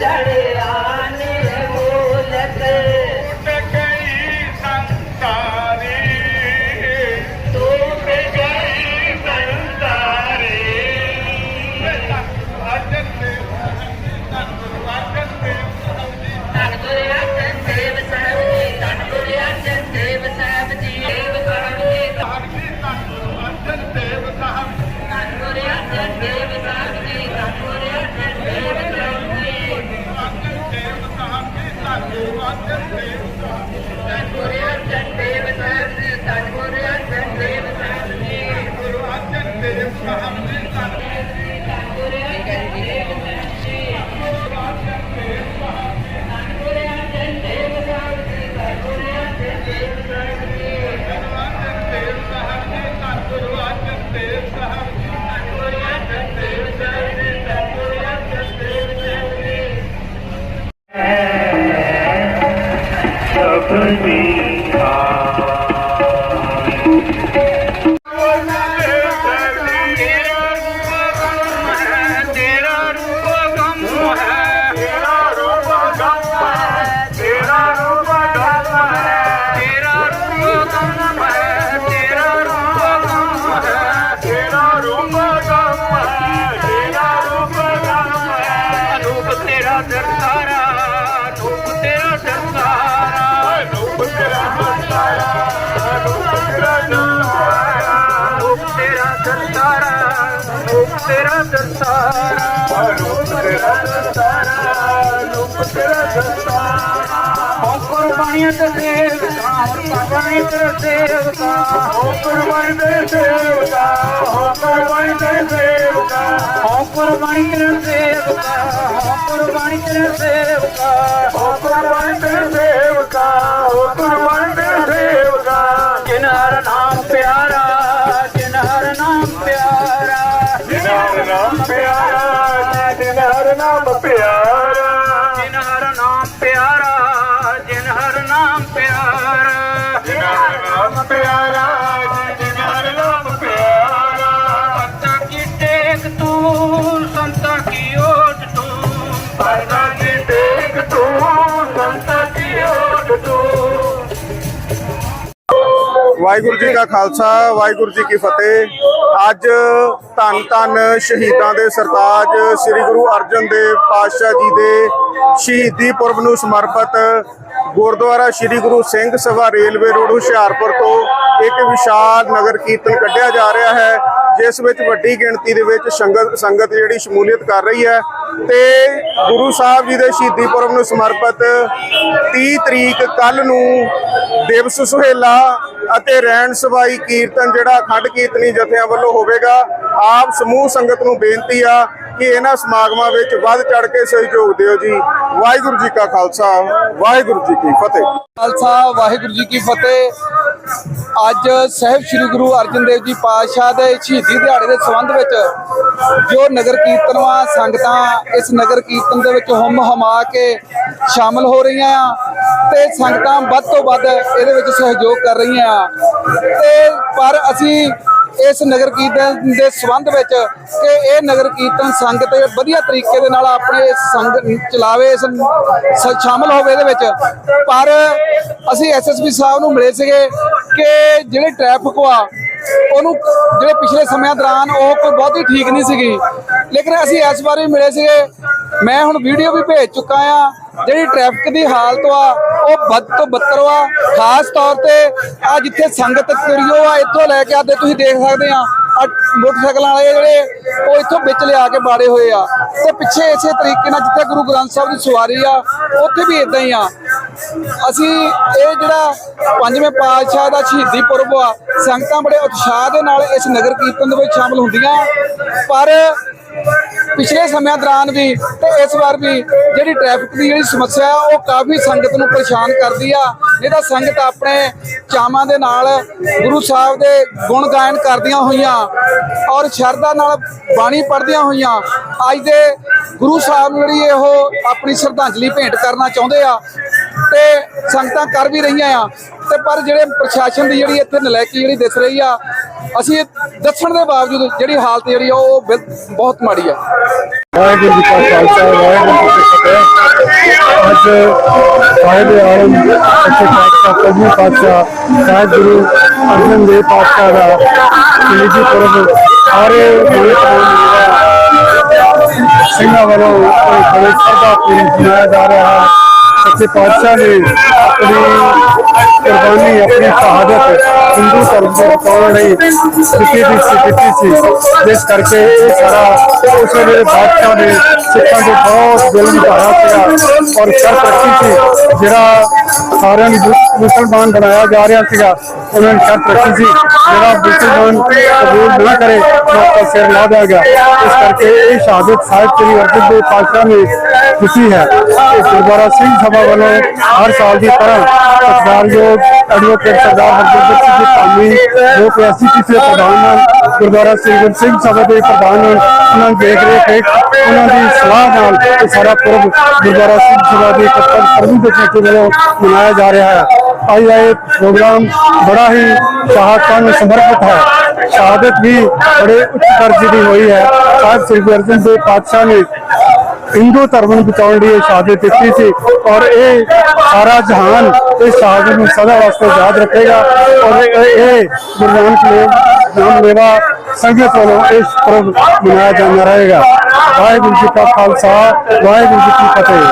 দাঁড়িয়ে तेरा दस्तारा रूप तेरा दस्तारा रूप तेरा दस्तारा ओ कुर्बानी ते देवता कुर्बानी ते देवता ओ कुर्बानी ते देवता ओ कुर्बानी ते देवता ओ कुर्बानी ते देवता ओ कुर्बानी ते देवता ओ कुर्बानी ते देवता ओ कुर्बानी ते देवता किनारा नाम पे ਪਿਆਰਾ ਵਾਹਿਗੁਰੂ ਜੀ ਕਾ ਖਾਲਸਾ, ਵਾਹਿਗੁਰੂ ਜੀ ਕੀ ਫਤਿਹ। ਅੱਜ ਧੰਨ ਧੰਨ ਸ਼ਹੀਦਾਂ ਦੇ ਸਰਤਾਜ ਸ੍ਰੀ ਗੁਰੂ ਅਰਜਨ ਦੇਵ ਪਾਤਸ਼ਾਹ ਜੀ ਦੇ ਸ਼ਹੀਦੀ ਪੁਰਬ ਨੂੰ ਸਮਰਪਿਤ ਗੁਰਦੁਆਰਾ ਸ੍ਰੀ ਗੁਰੂ ਸਿੰਘ ਸਭਾ ਰੇਲਵੇ ਰੋਡ ਹੁਸ਼ਿਆਰਪੁਰ ਤੋਂ ਇੱਕ ਵਿਸ਼ਾਲ ਨਗਰ ਕੀਰਤਨ ਕੱਢਿਆ ਜਾ ਰਿਹਾ ਹੈ, ਜਿਸ ਵਿੱਚ ਵੱਡੀ ਗਿਣਤੀ ਦੇ ਵਿੱਚ ਸੰਗਤ ਸੰਗਤ ਜਿਹੜੀ ਸ਼ਮੂਲੀਅਤ ਕਰ ਰਹੀ ਹੈ। ਤੇ ਗੁਰੂ ਸਾਹਿਬ ਜੀ ਦੇ ਸ਼ਹੀਦੀ ਪੁਰਬ ਨੂੰ ਸਮਰਪਿਤ 30 ਤਰੀਕ ਕੱਲ ਨੂੰ ਦਿਵਸ ਸੁਹੇਲਾ ਅਤੇ ਰਹਿਣ ਸਭਾਈ ਕੀਰਤਨ ਜਿਹੜਾ ਖੰਡ ਕੀਰਤਨੀ ਜਥਿਆਂ ਵੱਲੋਂ ਹੋਵੇਗਾ, ਆਪ ਸਮੂਹ ਸੰਗਤ ਨੂੰ ਬੇਨਤੀ ਆ ਕਿ ਇਹਨਾਂ ਸਮਾਗਮਾਂ ਵਿੱਚ ਵੱਧ ਚੜ ਕੇ ਸਹਿਯੋਗ ਦਿਓ ਜੀ। ਵਾਹਿਗੁਰੂ ਜੀ ਕਾ ਖਾਲਸਾ, ਵਾਹਿਗੁਰੂ ਜੀ ਕੀ ਫਤਿਹ। ਖਾਲਸਾ, ਵਾਹਿਗੁਰੂ ਜੀ ਕੀ ਫਤਿਹ। ਅੱਜ ਸਹਿਬ ਸ੍ਰੀ ਗੁਰੂ ਅਰਜਨ ਦੇਵ ਜੀ ਪਾਤਸ਼ਾਹ ਦੇ ਸ਼ਹੀਦੀ ਦਿਹਾੜੇ ਦੇ ਸੰਬੰਧ ਵਿੱਚ ਜੋ ਨਗਰ ਕੀਰਤਨਵਾਂ ਸੰਗਤਾਂ ਇਸ ਨਗਰ ਕੀਰਤਨ ਦੇ ਵਿੱਚ ਹੁਮ ਹਮਾ ਕੇ ਸ਼ਾਮਲ ਹੋ ਰਹੀਆਂ ਆ ਤੇ ਸੰਗਤਾਂ ਵੱਧ ਤੋਂ ਵੱਧ ਇਹਦੇ ਵਿੱਚ ਸਹਿਯੋਗ ਕਰ ਰਹੀਆਂ। ਆ ਤੇ ਪਰ ਅਸੀਂ ਇਸ ਨਗਰ ਕੀਰਤਨ ਦੇ ਸੰਬੰਧ ਵਿੱਚ ਕਿ ਇਹ ਨਗਰ ਕੀਰਤਨ ਸੰਗਤ ਵਧੀਆ ਤਰੀਕੇ ਦੇ ਨਾਲ ਆਪਣੇ ਇਸ ਸੰਗ ਚਲਾਵੇ, ਇਸ ਸ- ਸ਼ਾਮਲ ਹੋਵੇ ਇਹਦੇ ਵਿੱਚ। ਪਰ ਅਸੀਂ ਐਸਐਸਪੀ ਸਾਹਿਬ ਨੂੰ ਮਿਲੇ ਸੀਗੇ ਕਿ ਜਿਹੜੇ ਟ੍ਰੈਫਿਕ ਆ ਉਹਨੂੰ ਜਿਹੜੇ ਪਿਛਲੇ ਸਮਿਆਂ ਦੌਰਾਨ ਉਹ ਕੋਈ ਬਹੁਤੀ ਠੀਕ ਨਹੀਂ ਸੀਗੀ। ਲੇਕਿਨ ਅਸੀਂ ਇਸ ਵਾਰ ਵੀ ਮਿਲੇ ਸੀਗੇ। ਮੈਂ ਹੁਣ ਵੀਡੀਓ ਵੀ ਭੇਜ ਚੁੱਕਾ ਆ ਜਿਹੜੀ ਟ੍ਰੈਫਿਕ ਦੀ ਹਾਲਤ ਆ ਉਹ ਵੱਧ ਤੋਂ ਬੱਤਰ ਆ ਖਾਸ ਤੌਰ ਤੇ ਆ ਜਿੱਥੇ ਸੰਗਤ ਤੁਰਿਓ ਆ, ਇੱਥੋਂ ਲੈ ਕੇ ਆਦੇ ਤੁਸੀਂ ਦੇਖ ਸਕਦੇ ਆ। ਮੋਟਰਸਾਈਕਲਾਂ ਵਾਲੇ ਜਿਹੜੇ, ਉਹ ਇੱਥੋਂ ਵਿੱਚ ਲਿਆ ਕੇ ਬਾੜੇ ਹੋਏ ਆ। ਤੇ ਪਿੱਛੇ ਇਸੇ ਤਰੀਕੇ ਨਾਲ ਜਿੱਥੇ ਗੁਰੂ ਗ੍ਰੰਥ ਸਾਹਿਬ ਦੀ ਸਵਾਰੀ ਆ, ਉੱਥੇ ਵੀ ਇਦਾਂ ਹੀ ਆ। ਅਸੀਂ ਇਹ ਜਿਹੜਾ ਪੰਜਵੇਂ ਪਾਤਸ਼ਾਹ ਦਾ ਸ਼ਹੀਦੀ ਪੁਰਬ ਆ, ਸੰਗਤਾਂ ਬੜੇ ਉਤਸ਼ਾਹ ਦੇ ਨਾਲ ਇਸ ਨਗਰ ਕੀਰਤਨ ਦੇ ਵਿੱਚ ਸ਼ਾਮਲ ਹੁੰਦੀਆਂ। ਪਰ ਪਿਛਲੇ ਸਮਿਆਂ ਦੌਰਾਨ ਵੀ ਤੇ ਇਸ ਵਾਰ ਵੀ ਜਿਹੜੀ ਟ੍ਰੈਫਿਕ ਦੀ ਜਿਹੜੀ ਸਮੱਸਿਆ ਆ ਉਹ ਕਾਫੀ ਸੰਗਤ ਨੂੰ ਪਰੇਸ਼ਾਨ ਕਰਦੀ ਆ। ਨਹੀਂ ਸੰਗਤ ਆਪਣੇ ਚਾਵਾਂ ਦੇ ਨਾਲ ਗੁਰੂ ਸਾਹਿਬ ਦੇ ਗੁਣ ਗਾਇਨ ਕਰਦੀਆਂ ਹੋਈਆਂ ਔਰ ਸ਼ਰਧਾ ਨਾਲ ਬਾਣੀ ਪੜ੍ਹਦੀਆਂ ਹੋਈਆਂ। ਅੱਜ ਦੇ ਗੁਰੂ ਸਾਹਿਬ ਨੂੰ ਜਿਹੜੀ ਇਹੋ ਆਪਣੀ ਸ਼ਰਧਾਂਜਲੀ ਭੇਂਟ ਕਰਨਾ ਚਾਹੁੰਦੇ ਆ ਤੇ ਸੰਗਤਾਂ ਕਰ ਵੀ ਰਹੀਆਂ ਆ। ਤੇ ਪਰ ਜਿਹੜੇ ਪ੍ਰਸ਼ਾਸਨ ਦੀ ਜਿਹੜੀ ਇੱਥੇ ਨਲਾਇਕੀ ਜਿਹੜੀ ਦਿਸ ਰਹੀ ਆ ਅਸੀਂ ਦੱਸਣ ਦੇ ਬਾਵਜੂਦ ਜਿਹੜੀ ਹਾਲਤ ਜਿਹੜੀ ਆ ਉਹ ਬਿਲ- ਬਹੁਤ ਮਾੜੀ ਆ। ਵਾਹਿਗੁਰੂ ਜੀ ਕਾ ਖਾਲਸਾ, ਵਾਹਿਗੁਰੂ ਜੀ ਕੀ ਫਤਿਹ। ਅੱਜ ਸਾਹਿਬ ਆਲਮ ਸੱਚੇ ਪਾਤਸ਼ਾਹ ਪੰਜਵੇਂ ਪਾਤਸ਼ਾਹ ਸਾਹਿਬ ਗੁਰੂ ਅਰਜਨ ਦੇਵ ਪਾਤਸ਼ਾਹ ਦਾ ਸ਼ਹੀਦੀ ਪੁਰਬ ਸਾਰੇ ਦੇਸ਼ ਨੂੰ ਸਿੰਘਾਂ ਵੱਲੋਂ ਬੜੇ ਸ਼ਰਧਾ ਪੂਰਵਕ ਮਨਾਇਆ ਜਾ ਰਿਹਾ। ਹੈ ਸੱਚੇ ਪਾਤਸ਼ਾਹ ਨੇ ਆਪਣੀ ਕੁਰਬਾਨੀ ਆਪਣੀ ਸ਼ਹਾਦਤ ਹਿੰਦੂ ਧਰਮ ਦੇ ਬਚਾਉਣ ਲਈ ਦਿੱਤੀ ਦੀ ਸੀ ਦਿੱਤੀ ਸੀ ਜਿਸ ਕਰਕੇ ਇਹ ਸਾਰਾ ਉਸ ਵੇਲੇ ਬਾਦਸ਼ਾਹ ਨੇ ਸਿੱਖਾਂ ਦੇ ਬਹੁਤ ਦਿਲ ਨੂੰ ਭਾਇਆ ਸੀਗਾ ਔਰ ਸ਼ਰਤ ਰੱਖੀ ਸੀ ਜਿਹੜਾ ਸਾਰਿਆਂ ਨੂੰ ਮੁਸ- ਮੁਸਲਮਾਨ ਬਣਾਇਆ ਜਾ ਰਿਹਾ ਸੀਗਾ ਉਹਨਾਂ ਨੇ ਸ਼ਰਤ ਰੱਖੀ ਸੀ ਜਿਹੜਾ ਮੁਸਲਮਾਨ ਕਬੂਲ ਨਾ ਕਰੇ ਤਾਂ ਉਸ ਦਾ ਸਿਰ ਲਾ ਦਿਆਗਾ ਇਸ ਕਰਕੇ ਖੁਸ਼ੀ ਹੈ। ਇਹ ਗੁਰਦੁਆਰਾ ਸਿੰਘ ਸਭਾ ਵੱਲੋਂ ਹਰ ਸਾਲ ਦੀ ਤਰ੍ਹਾਂ ਸਤਿਕਾਰਯੋਗ ਐਡਵੋਕੇਟ ਸਰਦਾਰ ਹਰਜਿੰਦਰ ਸਿੰਘ ਜੀ ਧਾਮੀ ਜੋ ਕਿ ਐਸਜੀਪੀਸੀ ਦੇ ਪ੍ਰਧਾਨ ਹਨ ਗੁਰਦੁਆਰਾ ਸ੍ਰੀ ਸਿੰਘ ਸਭਾ ਦੇ ਪ੍ਰਧਾਨ ਹਨ ਉਹਨਾਂ ਦੀ ਦੇਖ ਰੇਖ ਹੇਠ ਉਹਨਾਂ ਦੀ ਸਲਾਹ ਨਾਲ ਇਹ ਸਾਰਾ ਪੁਰਬ ਗੁਰਦੁਆਰਾ ਸਿੰਘ ਸਭਾ ਦੀ ਪੱਤਰ ਪ੍ਰਭੂ ਦੇ ਕਮੇਟੀ ਵੱਲੋਂ ਮਨਾਇਆ ਜਾ ਰਿਹਾ ਹੈ। ਅੱਜ ਦਾ ਇਹ ਪ੍ਰੋਗਰਾਮ ਬੜਾ ਹੀ ਸ਼ਹਾਦਤਾਂ ਨੂੰ ਸਮਰਪਿਤ ਹੈ। ਸ਼ਹਾਦਤ ਵੀ ਬੜੇ ਉੱਚ ਦਰਜੇ ਦੀ ਹੋਈ ਹੈ। ਸਾਹਿਬ ਸ੍ਰੀ ਗੁਰੂ ਅਰਜਨ ਦੇਵ ਪਾਤਸ਼ਾਹ ਨੇ ਹਿੰਦੂ ਧਰਮ ਨੂੰ ਬਚਾਉਣ ਲਈ ਇਹ ਸ਼ਹਾਦਤ ਦਿੱਤੀ ਸੀ ਔਰ ਇਹ ਸਾਰਾ ਜਹਾਨ ਇਸ ਸ਼ਹਾਦਤ ਨੂੰ ਸਦਾ ਵਾਸਤੇ ਯਾਦ ਰੱਖੇਗਾ ਔਰ ਇਹ ਇਹ ਗੁਰੂ ਨਾਨਕ ਦੇਵ ਨਾਮ ਲੇਵਾ ਸੰਗਤ ਵੱਲੋਂ ਇਸ ਪੁਰਬ ਮਨਾਇਆ ਜਾਂਦਾ ਰਹੇਗਾ। ਵਾਹਿਗੁਰੂ ਜੀ ਕਾ ਖਾਲਸਾ, ਵਾਹਿਗੁਰੂ ਜੀ ਕੀ ਫਤਿਹ।